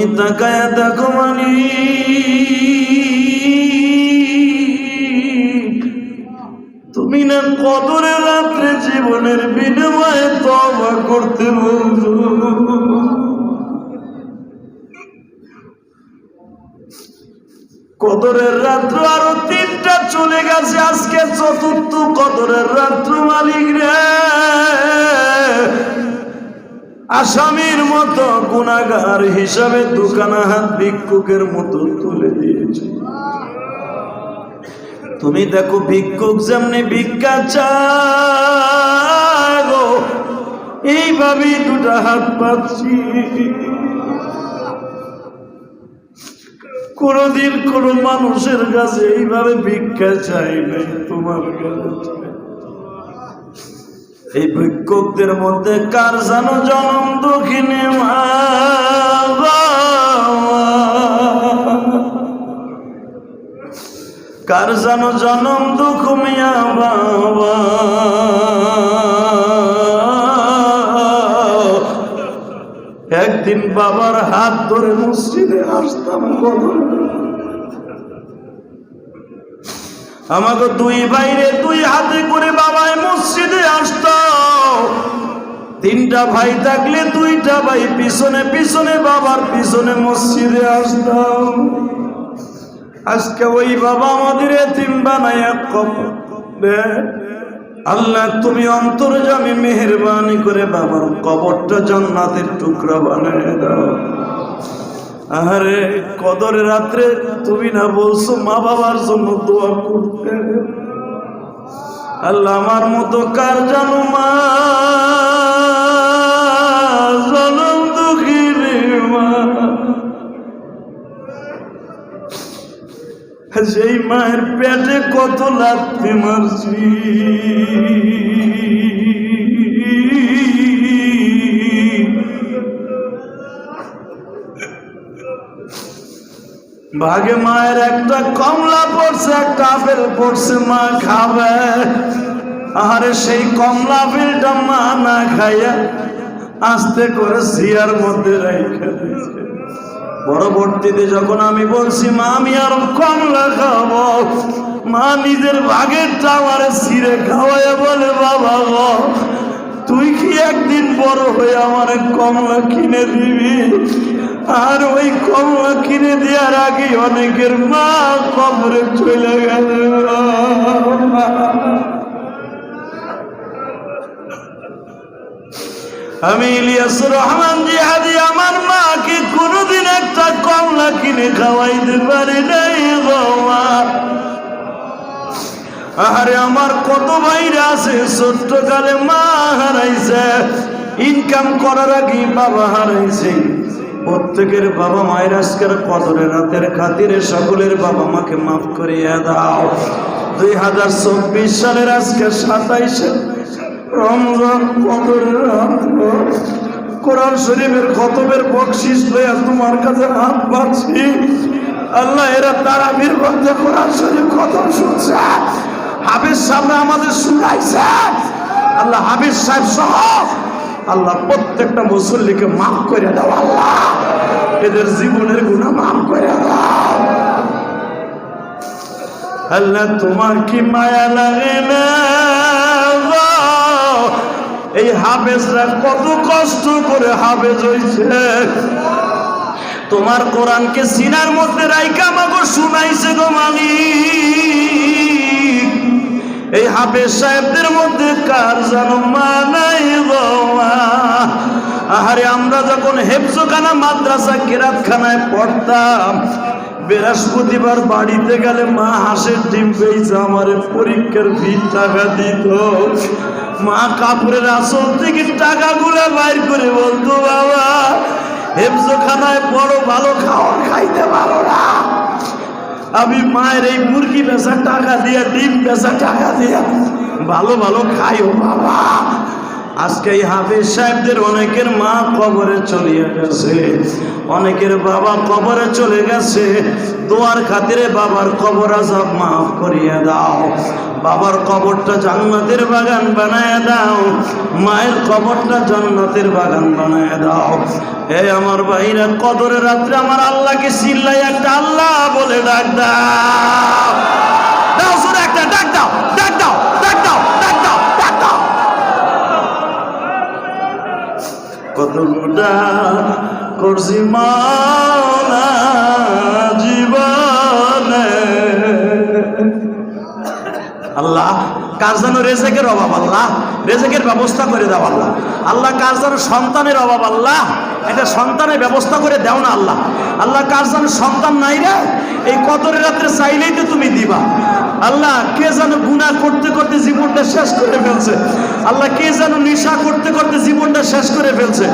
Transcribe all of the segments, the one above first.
তুমি তাকায় দেখো মানি। তুমি না কদরের রাত্রে জীবনের বিনিময়ে তবা করতে বলছো কদরের রাত্র আরও তিনটা চলে গেছে, আজকে চতুর্থ কদরের রাত্র মালিক রে। আসামির মতো গুণাগার হিসাবে দোকানা হাত ভিক্ষুকের মতো তুলে দিয়েছে। তুমি দেখো ভিক্ষুক যেমনি ভিক্ষা চাগো এইভাবেই দুটা হাত পাচ্ছি। কোনদিন কোন মানুষের কাছে এইভাবে ভিক্ষা চাই নাই, তোমার কাছে এই ভিক্ষুকদের মধ্যে কার জানো জনম দক্ষিণে মা কার জানো জনম দুঃখ মিয়া বাবা? একদিন বাবার হাত ধরে মসজিদে আসতাম কদর আমাকে দুই বাইরে দুই হাতে করে বাবাই মসজিদে আসত। তিনটা ভাই থাকলে দুইটা ভাই পিছনে পিছনে বাবার পিছনে মসজিদে আসতাম আজকে ওই বাবা আমাদের এতিম বানায় আল্লাহ তুমি অন্তর্জামী মেহরবানি করে বাবার কবরটা জান্নাতের টুকরা বানিয়ে দাও। আরে কদরের রাত্রে তুমি না বলছো মা বাবার জন্য দোয়া করতে? আল্লাহ আমার মতো কার জানো মা? সেই মায়ের পেটে কত লাগতে মারছি। ভাগে মায়ের একটা কমলা পড়ছে, একটা আপেল পড়ছে, মা খাবে। আরে সেই কমলা আপেলটা মা না খাইয়া আস্তে করে সিয়ার মধ্যে রেখে পরবর্তীতে যখন আমি বলছি, মা, আমি আর কমলা খাব। মা নিজের ভাগেরটা আমার সিরে খাওয়ায় বলে, বাবা গো, তুই কি একদিন বড় হয়ে আমার কমলা কিনে দিবি? আর ওই কমলা কিনে দেওয়ার আগে অনেকের মা কবরে চলে গেল। আমি ইলিয়াস রহমান জিহাদি, আমার মাকে কোনোদিন একটা কমলা কিনে খাওয়াইতে পারি নাই মা আরে আমার কত ভাইরা আছে ছোট্ট কালে মা হারাইছে ইনকাম করার আগে বাবা হারাইছে। প্রত্যেকের বাবা মায়ের আজকের কদরের রাতের খাতিরে সকলের বাবা মাকে মাফ করিয়া দাও। দুই হাজার চব্বিশ সালের আজকে সাতাইশে রমজান কদরের কোরআন শরীফের খতমের বকশিস লইয়া তোমার কাছে হাত পাচ্ছি আল্লাহ, এরা তারাবির মধ্যে কোরআন শরীফ খতম শুনছে। হাফিজ সাহেব আমাদের শুনাইছে। আল্লাহ, হাফিজ সাহেব সহ আল্লাহ প্রত্যেকটা মুসল্লিকে মাফ করে দাও, আল্লাহ। এদের জীবনের গুণা মাফ করে দাও। আল্লাহ, তোমার কি মায়া লাগে না? এই হাফেজরা কত কষ্ট করে হাফেজ হইছে। তোমার কোরআনকে সিনার মধ্যে রাইকা আমাকে শুনাইছে গো মামি এই হাফেজ সাহেবদের মধ্যে কার জানো মা নাই গো মা আহারে, আমরা যখন হেফজখানা মাদ্রাসা কেরাতখানায় পড়তাম, বৃহস্পতিবার বাড়িতে গেলে মা হাঁসের ডিম পেয়েছে আমার পরীক্ষার ফি টাকা দিত। মা কাপড়ের আসল থেকে টাকাগুলো বাইর করে বলতো, বাবা, হেফজখানায় বড় ভালো খাওয়া খাইতে পারো না। আমি মায়ের এই মুরগি বেচা টাকা দিয়ে, ডিম বেচা টাকা দিয়ে ভালো ভালো খাইও বাবা। আজকে এই হাফিজ সাহেবদের অনেকের মা কবরে চলিয়ে গেছে, অনেকের বাবা কবরে চলে গেছে। দোয়ার খাতিরে বাবার কবর আজাব মাফ করিয়ে দাও, বাবার কবরটা জান্নাতের বাগান বানায় দাও, মায়ের কবরটা জান্নাতের বাগান বানায় দাও। হে আমার ভাইরা কদরে রাত্রে আমার আল্লাহকে চিল্লাই একটা আল্লাহ বলে ডাক দাও। আল্লাহ। কার যেন রেজেকের অভাব আল্লাহ? রেজেকের ব্যবস্থা করে দাও আল্লাহ। আল্লাহ কার যেন সন্তানের অভাব আল্লাহ? এটা সন্তানের ব্যবস্থা করে দাও না আল্লাহ। আল্লাহ কার যেন সন্তান নাই রে? এই কদরের রাত্রে চাইলেই তো তুমি দিবা। আল্লাহ, কে যেন গুণা করতে করতে জীবনটা শেষ করে ফেলছে? আল্লাহ, কে যেন নেশা করতে করতে জীবনটা শেষ করে ফেলছে?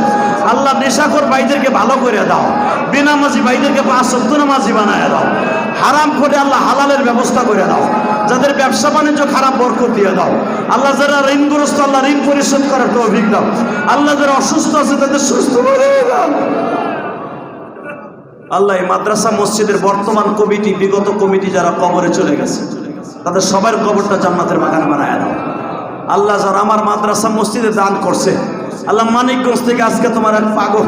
আল্লাহ, নেশাখোর ভাইদেরকে ভালো করে দাও। বেনামাজি ভাইদেরকে পাঁচ সত্য নামাজি বানায় দাও। হারাম করে আল্লাহ হালালের ব্যবস্থা করে দাও। যাদের ব্যবসা বাণিজ্য খারাপ, বরকত দিয়ে দাও। আল্লাহ যারা ঋণগ্রস্ত আল্লাহ ঋণ পরিশোধ করার তৌফিক দাও। আল্লাহ যারা অসুস্থ আছে, তাদের সুস্থ আল্লাহ মাদ্রাসা, মসজিদের বর্তমান কমিটি, বিগত কমিটি যারা কবরে চলে গেছে, তাদের সবার কবরটা জান্নাতের বাগান বানায় দাও। আল্লাহ যারা আমার মাদ্রাসা, মসজিদে দান করছে, আল্লাহ মানিকগঞ্জ থেকে আজকে তোমার এক পাগল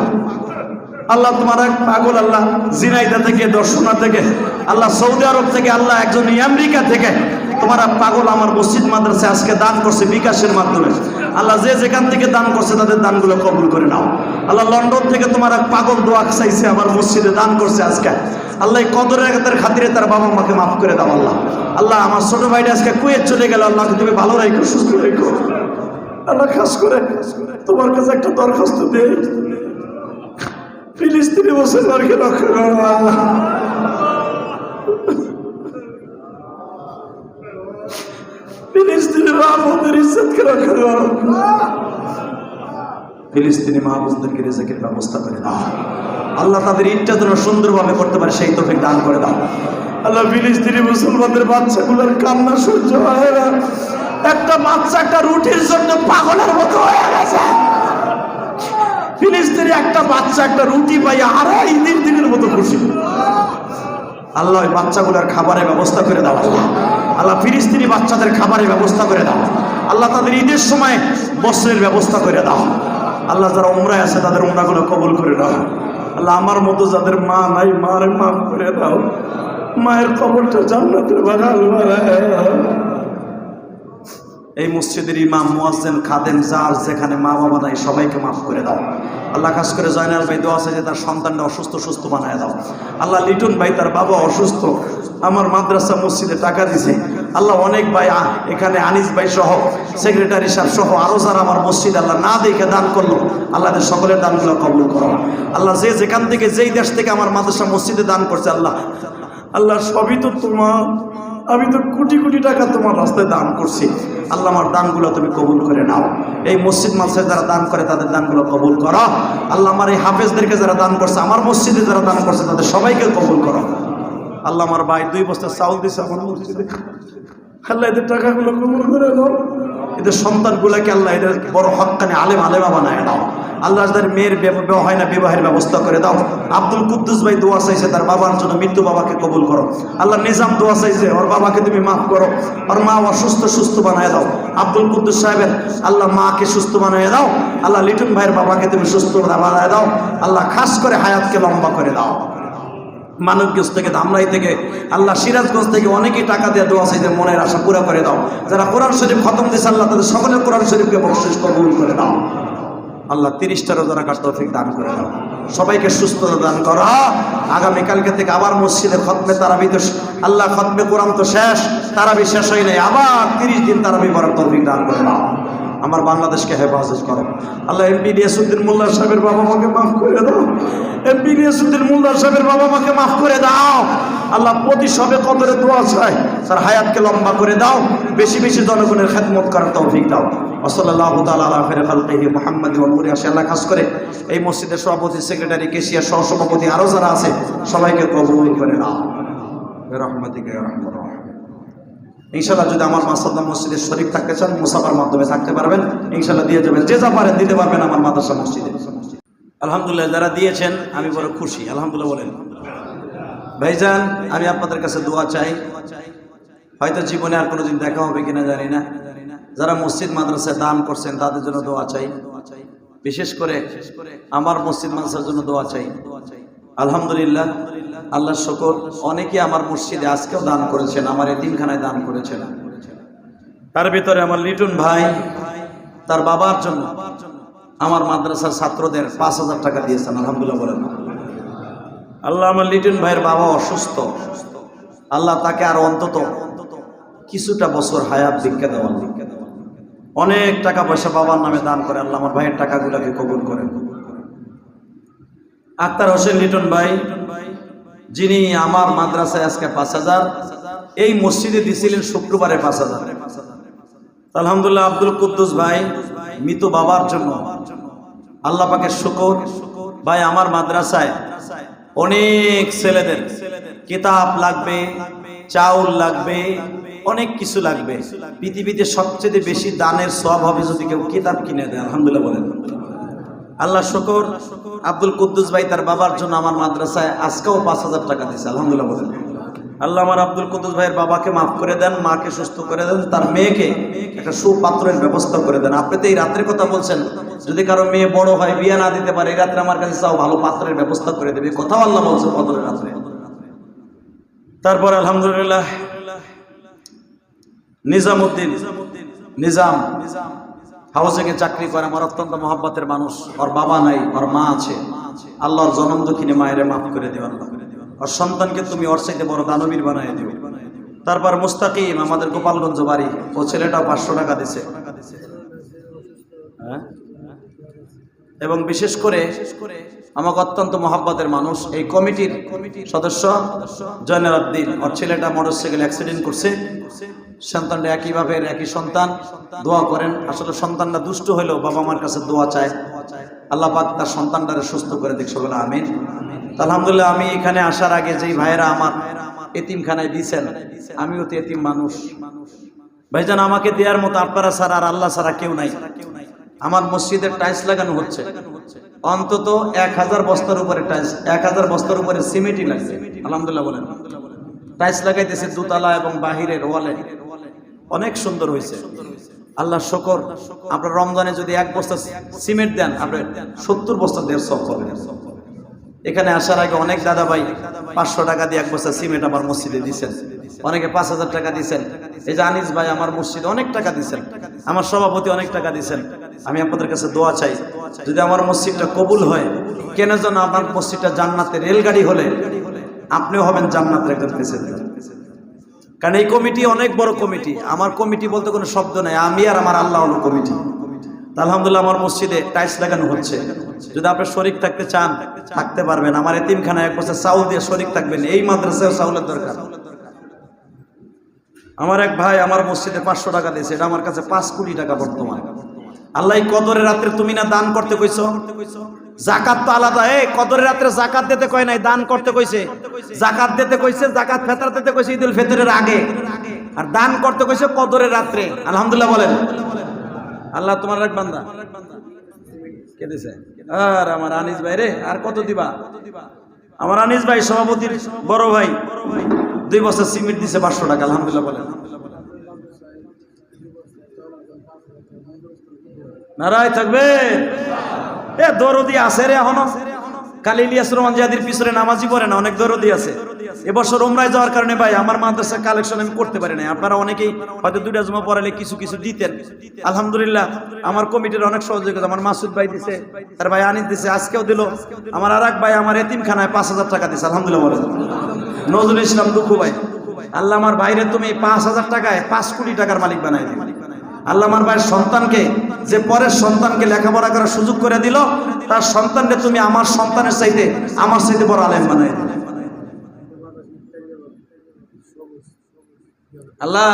আল্লাহ তোমার এক পাগল, আল্লাহ জিনাইদা থেকে, দর্শনা থেকে, আল্লাহ সৌদি আরব থেকে, আল্লাহ একজন আমেরিকা থেকে তোমার পাগল আমার মসজিদ মাদ্রাসে আজকে দান করছে বিকাশের মাধ্যমে। আল্লাহ যে যেখান থেকে দান করছে তাদের দানগুলো কবুল করে নাও। আল্লাহ লন্ডন থেকে তোমার এক পাগল দোয়া চাইছে আমার মসজিদে দান করছে আজকে। আল্লাহ কদরের খাতিরে তার বাবা মাকে মাফ করে দাও আল্লাহ। আল্লাহ আমার ছোট ভাইটা আজকে কুয়েত চলে গেল, আল্লাহকে তুমি ভালো রাখো, সুস্থ রেখো। আল্লাহ খাস করে, তোমার কাছে একটা দরখাস্ত দেয় ফিলিস্তিনি মুসলমানকে রক্ষা করো আল্লাহ ফিলিস্তিনি মাহবুদের ইজ্জতকে রক্ষা করো। ফিলিস্তিনি মাহবুদদেরকে রেজেকের ব্যবস্থা করে দাও। আল্লাহ তাদের ইটটা যেন সুন্দরভাবে করতে পারে, সেই তফিক দান করে দাও। আল্লাহ ফিলিস্তিনি মুসলমানদের বাচ্চাগুলোর কান্না সহ্য হয় না। একটা বাচ্চা একটা রুটির জন্য পাগলের মতো হয়ে গেছে। ফিলিস্তিনি একটা বাচ্চা, একটা রুটি পাই আড়াই দিন দিনের মতো খুশি। আল্লাহ ওই বাচ্চাগুলোর খাবারের ব্যবস্থা করে দাও। আল্লাহ ফিলিস্তিনি বাচ্চাদের খাবারের ব্যবস্থা করে দাও। আল্লাহ তাদের ঈদের সময় বস্ত্রের ব্যবস্থা করে দাও। আল্লাহ যারা উমরায় আছে, তাদের উমরাগুলো কবুল করে দাও আল্লাহ আমার মতো যাদের মা নাই, মার মাফ করে দাও। মায়ের কবরটা জান্নাতের বাগান বানায়। দাও। এই মসজিদের ইমাম, মুয়াজ্জেন, খাদেম, যার যেখানে মা বাবা নাই, সবাইকে মাফ করে দাও। আল্লাহ খাস করে জয়নাল ভাই দোয়া আছে যে তার সন্তানটা অসুস্থ, সুস্থ বানায় দাও। আল্লাহ লিটন ভাই, তার বাবা অসুস্থ, আমার মাদ্রাসা মসজিদে টাকা দিছে। আল্লাহ অনেক ভাই এখানে আনিস ভাই সহ, সেক্রেটারি সাহেব সহ আরও যারা আমার মসজিদ আল্লাহ না দেখে দান করল, আল্লাহ এদের সকলের দানগুলো কবুল করো। আল্লাহ যে যেখান থেকে, যেই দেশ থেকে আমার মাদ্রাসা মসজিদে দান করছে, আল্লাহ আল্লাহ সবই তো তোমার। আমি তো কোটি কোটি টাকা তোমার রাস্তায় দান করছি। আল্লাহ আমার দানগুলো তুমি কবুল করে নাও। এই মসজিদ মাসে যারা দান করে, তাদের দানগুলো কবুল করো। আল্লাহ আমার এই হাফেজদেরকে যারা দান করছে, আমার মসজিদে যারা দান করছে, তাদের সবাইকে কবুল করো। আল্লাহ আমার ভাই দুই বস্তা চাউল দিছে, আমার মসজিদে। আল্লাহ এদের টাকাগুলো কবুল করে দাও এদের সন্তানগুলোকে আল্লাহ এদের বড় হকানে আলেম, আলেমা বানায় দাও আল্লাহ তাদের মেয়ের হয় না, বিবাহের ব্যবস্থা করে দাও। আব্দুল কুদ্দুস ভাই দোয়া চাইছে, তার বাবার জন্য মৃত্যু বাবাকে কবুল করো। আল্লাহ নিজাম দোয়া চাইছে, ওর বাবাকে তুমি মাফ করো। ওর মা অসুস্থ, সুস্থ বানায় দাও। আব্দুল কুদ্দুস সাহেবের আল্লাহ মাকে সুস্থ বানিয়ে দাও। আল্লাহ লিটন ভাইয়ের বাবাকে তুমি সুস্থ বানায় দাও। আল্লাহ খাস করে হায়াতকে লম্বা করে দাও। মানবগঞ্জ থেকে, ধামরাই থেকে, আল্লাহ সিরাজগঞ্জ থেকে অনেকেই টাকা দিয়ে দোয়া যে মনের আশা পুরা করে দাও। যারা কোরআন শরীফ খতম দিয়েছে, আল্লাহ তাদের সকলের কোরআন শরীফকে বকশিস কবুল করে দাও। আল্লাহ তিরিশটা রোজা রাখার তৌফিক দান করে দাও। সবাইকে সুস্থতা দান করো। আগামীকালকে থেকে আবার মসজিদে খতমে তারাবি তো আল্লাহ খতমে কোরআন তো শেষ, তারাবি শেষ হয় নাই আবার তিরিশ দিন তারাবি করার তৌফিক দান করে দাও। আমার বাংলাদেশকে হেফাজত করো। আল্লাহ এমপি নিয়াসুদ্দিন মোল্লা সাহেবের বাবা মাকে মাফ করে দাও। এমপি নিয়াসুদ্দিন মোল্লা সাহেবের বাবা মাকে মাফ করে দাও। আল্লাহ প্রতি সবে কদরে দোয়া চাই তার হায়াতকে লম্বা করে দাও। বেশি বেশি জনগণের খেদমত করার তৌফিক দাও। ওসল্লাহ তালা আলা ফের খালকেহি মোহাম্মদ নূরে আসে আল্লাহ খাস করে। এই মসজিদের সভাপতি, সেক্রেটারি, কেশিয়ার সহসভাপতি আরও যারা আছে, সবাইকে কবুল করে নাও। ইনশাল্লাহ যদি আমার মাসাল্লাহ মসজিদে শরীফ থাকতে চান, মুসাফার মাধ্যমে থাকতে পারবেন ইনশাল্লাহ দিয়ে যাবেন। যে যা পারেন দিতে পারবেন আমার মাদ্রাসা মসজিদে। আলহামদুলিল্লাহ, যারা দিয়েছেন, আমি বড় খুশি। আলহামদুলিল্লাহ বলেন। ভাইজান, আমি আপনাদের কাছে দোয়া চাই। হয়তো জীবনে আর কোনোদিন দেখা হবে কিনা জানি না। যারা মসজিদ মাদ্রাসায় দান করছেন, তাদের জন্য দোয়া চাই। বিশেষ করে আমার মসজিদ মাদ্রাসার জন্য দোয়া চাই দোয়া চাই। আলহামদুলিল্লাহ আল্লাহ শকর। অনেকে আমার মসজিদে আজকেও দান করেছেন, আমার এতিমখানায় দান করেছেন। তার ভিতরে আমার লিটন ভাই, তার বাবার জন্য আমার মাদ্রাসার ছাত্রদের পাঁচ হাজার টাকা দিয়েছেন, আলহামদুলিল্লাহ বলেন। আল্লাহ আমার লিটন ভাইয়ের বাবা অসুস্থ। আল্লাহ তাকে আর অন্তত কিছুটা বছর হায়াত ভিক্ষা দেওয়ান অনেক টাকা পয়সা বাবার নামে দান করে আল্লাহ আমার ভাইয়ের টাকাগুলোকে কবুল করেন। আক্তার হোসেন লিটন ভাই, যিনি আমার মাদ্রাসায় আজকে পাঁচ হাজার, এই মসজিদে দিছিলেন শুক্রবারে পাঁচ হাজার। আলহামদুলিল্লাহ আব্দুল কুদ্দুস ভাই, মৃত বাবার জন্য আল্লাহ পাকের শুকর। ভাই, আমার মাদ্রাসায় অনেক ছেলেদের কিতাব লাগবে, চাউল লাগবে, অনেক কিছু লাগবে। পৃথিবীতে সবচেয়ে বেশি দানের সব হবে যদি কেউ কিতাব কিনে দেয়, আলহামদুলিল্লাহ বলেন আল্লাহ শুকর। আব্দুল কুদ্দুস ভাই তার বাবার জন্য আমার মাদ্রাসায় আজকেও পাঁচ হাজার টাকা দিয়েছে, আলহামদুলিল্লাহ বলেন আল্লাহ আমার আব্দুল কুদ্দুস ভাইয়ের বাবাকে মাফ করে দেন, মাকে সুস্থ করে দেন, তার মেয়েকে একটা সুপাত্রের ব্যবস্থা করে দেন। আপনি তো এই রাত্রের কথা বলছেন, যদি কারও মেয়ে বড় হয়, বিয়ে না দিতে পারে, এই রাত্রে আমার কাছে চাও ভালো পাত্রের ব্যবস্থা করে দেবে, কথাও আল্লাহ বলছে পদরের রাত্রে। তারপর আলহামদুলিল্লাহ, নিজামুদ্দিন, নিজাম হাউসিং এ চাকরি করে, আমার অত্যন্ত মহাব্বতের মানুষ। ওর বাবা নাই, ওর মা আছে। আল্লাহর জনম দক্ষিণে মায়ের মাফ করে দেবেন ওর সন্তানকে তুমি ওর সাথে বড় দানবীর বানাই দেবে তারপর মুস্তাকিম, আমাদের গোপালগঞ্জ বাড়ি, ও ছেলেটাও পাঁচশো টাকা দিছে। হ্যাঁ? এবং বিশেষ করে আমাকে অত্যন্ত মহাব্বতের মানুষ। এই কমিটির সদস্য জয়নাল উদ্দিন ওর ছেলেটা মোটরসাইকেল অ্যাক্সিডেন্ট করছে। সন্তানটা একইভাবে, একই সন্তান, দোয়া করেন। আসলে সন্তানটা দুষ্ট হলেও বাবা মার কাছে দোয়া চায়। আল্লাহ পাক তার সন্তানটারে সুস্থ করে দেখ সকলে আমিন। আলহামদুলিল্লাহ, আমি এখানে আসার আগে যেই ভাইয়েরা আমার এতিমখানায় দিয়েছেন আমিও তো এতিম মানুষ। ভাইজান, আমাকে দেওয়ার মতো আপনারা ছাড়া আর আল্লাহ ছাড়া কেউ নাই। আমার মসজিদের টাইলস লাগানো হচ্ছে। অন্তত এক হাজার বস্তার উপরে টাইলস এক হাজার বস্তার উপরে সিমেন্টই লাগছে আলহামদুলিল্লাহ বলেন। টাইলস লাগাইতেছে দুতলা এবং বাহিরের ওয়ালে অনেক সুন্দর হয়েছে। আল্লাহ শকর। আপনার রমজানে যদি এক বস্তা সিমেন্ট দেন, আপনার সত্তর বস্তা দেড় সব হবে এখানে আসার আগে অনেক দাদা ভাই পাঁচশো টাকা দিয়ে এক বস্তা সিমেন্ট আমার মসজিদে দিচ্ছেন অনেকে পাঁচ হাজার টাকা দিচ্ছেন এই যে আনিস ভাই আমার মসজিদে অনেক টাকা দিচ্ছেন আমার সভাপতি অনেক টাকা দিচ্ছেন আমি আপনাদের কাছে দোয়া চাই, যদি আমার মসজিদটা কবুল হয়, কেন যেন আপনার মসজিদটা জান্নাতে রেলগাড়ি হলে আপনিও হবেন জান্নাতের একজন প্রেসিডেন্ট। কারণ এই কমিটি অনেক বড় কমিটি, আমার কমিটি বলতে কোনো শব্দ নাই, আমি আর আমার আল্লাহ হলো কমিটি। আলহামদুলিল্লাহ আমার মসজিদে টাইলস লাগানো হচ্ছে। যদি আপনি শরিক থাকতে চান, থাকতে পারবেন। আমার এতিমখানা এক বছর চাউল দিয়ে শরিক থাকবেন, এই মাদ্রাসায় চাউলের দরকার। আমার এক ভাই আমার মসজিদে পাঁচশো টাকা দিয়েছে, এটা আমার কাছে পাঁচ কোটি টাকা বর্তমান। আল্লাহ কদরের রাত্রে তুমি না দান করতে কইছো? জাকাত তো আলাদা। এই কদরের রাত্রে জাকাত দিতে কয় নাই, দান করতে কইছে। জাকাত দিতে কইছে, জাকাত ফেতর দিতে কইছে ঈদুল ফিতরের আগে। আর দান করতে কইছে কদরের রাত্রে। আলহামদুলিল্লাহ বলেন। আল্লাহ তোমার এক বান্দা। কে দিছে? আর আমার আনিস ভাই রে, আর কত দিবা? আমার আনিস ভাই সভাপতির বড় ভাই, দুই বছর সিমেন্ট দিছে পাঁচশো টাকা, আলহামদুলিল্লাহ বলেন। নারায় থাকবে। এ, দরদি আছে রে এখনও। না, অনেক দরদি আছে। এবছর যাওয়ার কারণে ভাই, আমার কালেকশন আমি করতে পারি আপনারা অনেকেই হয়তো দুইটা পড়ালে কিছু কিছু আলহামদুলিল্লাহ, আমার কমিটির অনেক সহযোগিতা আমার মাসুদ ভাই দিছে, তার ভাই আনিস দিছে, আজকেও দিল। আমার আর ভাই আমার এতিমখানায় পাঁচ হাজার টাকা দিছে, আলহামদুলিল্লাহ নজরুল ইসলাম দুঃখু ভাই। আল্লাহ আমার বাইরে তুমি পাঁচ হাজার টাকায় পাঁচ কোটি টাকার মালিক বানাই আল্লাহ আমার ভাইয়ের সন্তানকে যে পরের সন্তানকে লেখাপড়া করার সুযোগ করে দিল, তার সন্তানকে তুমি আমার সন্তানের চাইতে, আমার চাইতে বড় আলেম বানাই আল্লাহ,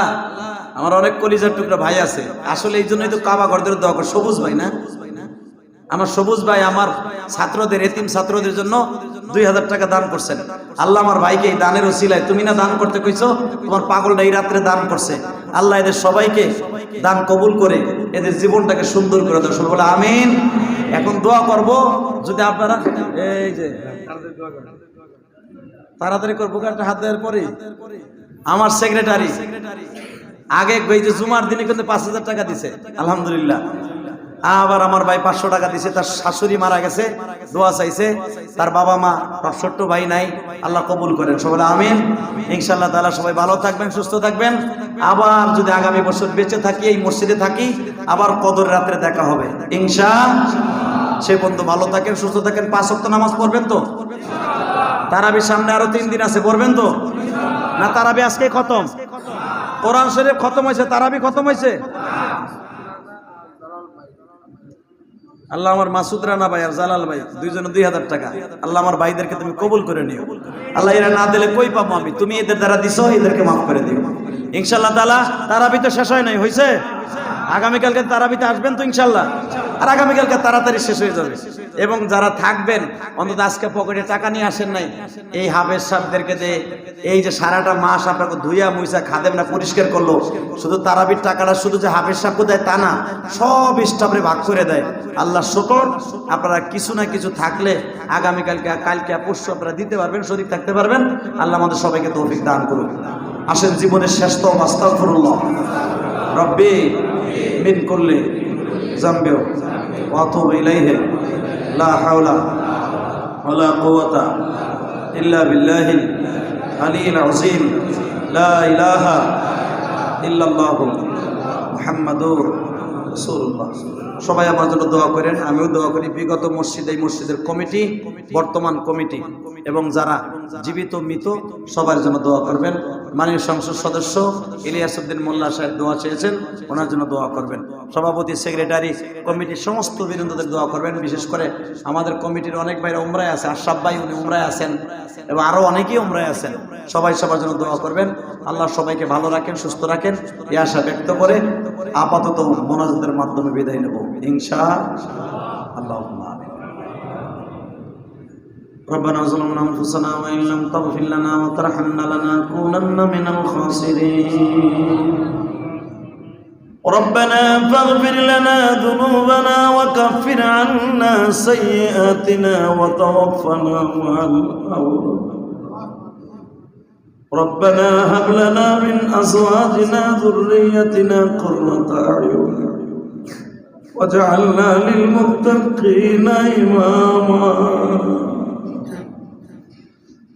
আমার অনেক কলিজার টুকরা ভাই আছে। আসলে এই জন্যই তো কাবা ঘরদের দোয়া করে। সবুজ ভাই না? আমার সবুজ ভাই আমার ছাত্রদের, এতিম ছাত্রদের জন্য দুই হাজার টাকা দান করছেন। আল্লাহ আমার ভাইকে এই দানের ওসিলায়, তুমি না দান করতে কইছো? তোমার পাগলটা এই রাত্রে দান করছে। আল্লাহ এদের সবাইকে দান কবুল করে এদের জীবনটাকে সুন্দর করে দেয় সব বলে আমিন। এখন দোয়া করব, যদি আপনারা এই যে, তাড়াতাড়ি করব কারটা হাত দেওয়ার পরে আমার সেক্রেটারি আগে জুমার দিনে কিন্তু পাঁচ হাজার টাকা দিছে। আলহামদুলিল্লাহ। আবার আমার ভাই পাঁচশো টাকা দিছে, তার শাশুড়ি মারা গেছে, দোয়া চাইছে, তার বাবা মা তার ছোট্ট ভাই নাই, আল্লাহ কবুল করেন, সবাই আমিন। ইনশাল্লাহ তাআলা সবাই ভালো থাকবেন, সুস্থ থাকবেন। আবার যদি আগামী বছর বেঁচে থাকি, এই মসজিদে থাকি, আবার কদর রাত্রে দেখা হবে। ইনশা সে বন্ধু ভালো থাকেন, সুস্থ থাকেন, পাঁচ ওয়াক্ত নামাজ পড়বেন তো? তারাবি সামনে আরও তিন দিন আছে, পড়বেন তো? না, তারাবি আজকে খতম? কোরআন শরীফ খতম হয়েছে, তারাবি খতম হয়েছে? আল্লাহ আমার মাসুদ রানা ভাই আর জালাল ভাই, দুইজনে দুই হাজার টাকা। আল্লাহ আমার ভাইদেরকে তুমি কবুল করে নিও। আল্লাহ এরা না দিলে কই পাবো আমি? তুমি এদের দ্বারা দিছো, এদেরকে মাফ করে দিও। ইনশাল্লাহ তালা তারাবি তো শেষ হয় নাই হয়েছে আগামীকালকে তারাবিতে আসবেন তো ইনশাল্লাহ আর আগামীকালকে তাড়াতাড়ি শেষ হয়ে যাবে। এবং যারা থাকবেন, অন্তত আজকে পকেটে টাকা নিয়ে আসেন নাই, এই হাফেজ সাহেবদেরকে যে, এই যে সারাটা মাস আপনাকে ধুইয়া মুইসা খাদেম না পরিষ্কার করল, শুধু তারাবির টাকাটা শুধু যে হাফেজ সাহেবকে দেয় তা না, সব স্টাফরে ভাগ করে দেয়। আল্লাহ শুকর, আপনারা কিছু না কিছু থাকলে আগামীকালকে, কালকে পরশু আপনারা দিতে পারবেন শরীর থাকতে পারবেন। আল্লাহ আমাদের সবাইকে তৌফিক দান করুন আসেন জীবনের শ্রেষ্ঠ তো আস্তাগফিরুল্লাহ। রব্বি মিন করলে জানবে অথব ইলাইহে। লা হাওলা ওয়ালা ইল্লা বিল্লাহিল আলিল আযীম। লা ইলাহা ইল্লাল্লাহ সবাই আমার জন্য দোয়া করেন, আমিও দোয়া করি। বিগত মসজিদ, এই মসজিদের কমিটি, বর্তমান কমিটি এবং যারা জীবিত, মৃত, সবার জন্য দোয়া করবেন। মাননীয় সংসদ সদস্য ইলিয়াস উদ্দিন মোল্লা সাহেব দোয়া চেয়েছেন, ওনার জন্য দোয়া করবেন। সভাপতি, সেক্রেটারি, কমিটির সমস্ত বীরেন্দ্রদের দোয়া করবেন, বিশেষ করে আমাদের কমিটির অনেক ভাইরা উমরায় আছে, আশরাফ ভাই উনি উমরায় আছেন, এবং আরও অনেকেই উমরায় আছেন। সবাই সবার জন্য দোয়া করবেন। আল্লাহ সবাইকে ভালো রাখেন, সুস্থ রাখেন, এই আশা ব্যক্ত করে আপাতত মোনাজাতের মাধ্যমে বিদায় নেব। ইনশা আল্লাহ ربنا ظلمنا أنفسنا وإن لم تغفر لنا وترحمنا لنكونن من الخاسرين. ربنا فاغفر لنا ذنوبنا وكفر عنا سيئاتنا وتوفنا مع الأبرار ربنا هب لنا من أزواجنا ذريتنا قرة أعين. واجعلنا للمتقين إماما.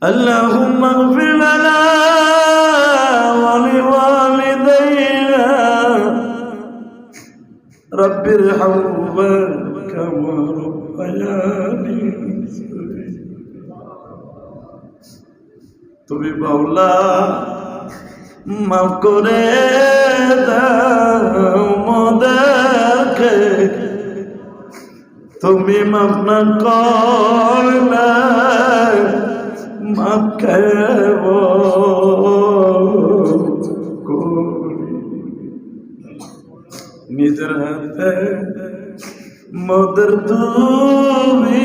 اللهم اغفر لنا ولوالدينا رب ارحمهما كما ربياني তুমি বাউলা মাফ করে দাও মোদেরকে তুমি মাফ না করলে মাফ খেব করি নিজের হাতে মদের তুমি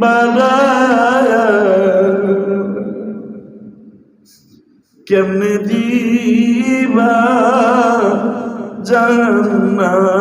বানায় কেমনে দিবা জান্নামে